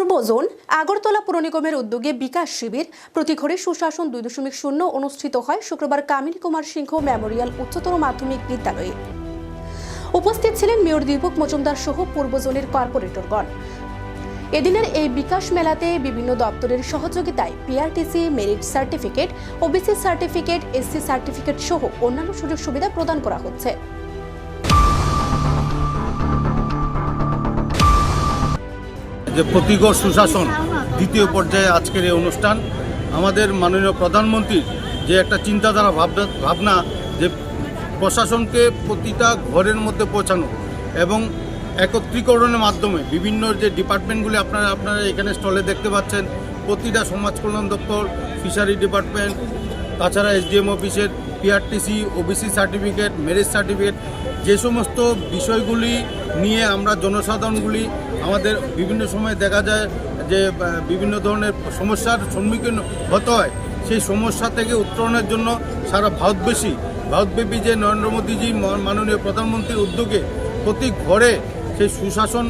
পূর্ব zone, Agartala পুর নিগমের উদ্যোগে বিকাশ শিবির। প্রতি ঘরে সুশাসন দুই দশমিক শূন্য অনুষ্ঠিত হয়। শুক্রবার কামিল কুমার সিংহ মেমোরিয়াল উচ্চতর মাধ্যমিক বিদ্যালয়ে। উপস্থিত ছিলেন মেয়র দীপক মজুমদার সহ পূর্ব জোনের কর্পোরেটরগণ। এদিনের এই বিকাশ মেলাতে বিভিন্ন দপ্তরের সহযোগিতায় PRTC merit certificate OBC certificate SC certificate সহ অন্যান্য সুযোগ সুবিধা প্রদান করা হচ্ছে। যে প্রতিগড় সুশাসন, দ্বিতীয় পর্যায়ে আজকের এই অনুষ্ঠান, আমাদের মাননীয় প্রধানমন্ত্রীর যে একটা চিন্তাধারা, ভাবনা ভাবনা যে প্রশাসনকে প্রতিটা ঘরের মধ্যে পৌঁছানো এবং একত্রীকরণের মাধ্যমে বিভিন্ন যে ডিপার্টমেন্টগুলি আপনারা আপনারা এখানে স্টলে দেখতে পাচ্ছেন, প্রতিটা সমাজ কল্যাণ দপ্তর, ফিশারি ডিপার্টমেন্ট তাছাড়া এসডিএম অফিসের PRTC, OBC certificate marriage certificate, যে সমস্ত বিষয়গুলি নিয়ে আমরা জনসাধারণগুলি আমাদের বিভিন্ন সময় দেখা যায় যে বিভিন্ন ধরনের সমস্যার সম্মুখীন হতে হয়। সেই সমস্যা থেকে উত্তরণের জন্য সারা ভারতবাসী, ভারতব্যাপী যে নরেন্দ্র মোদীজি মাননীয় প্রধানমন্ত্রীর উদ্যোগে প্রতি ঘরে সেই সুশাসন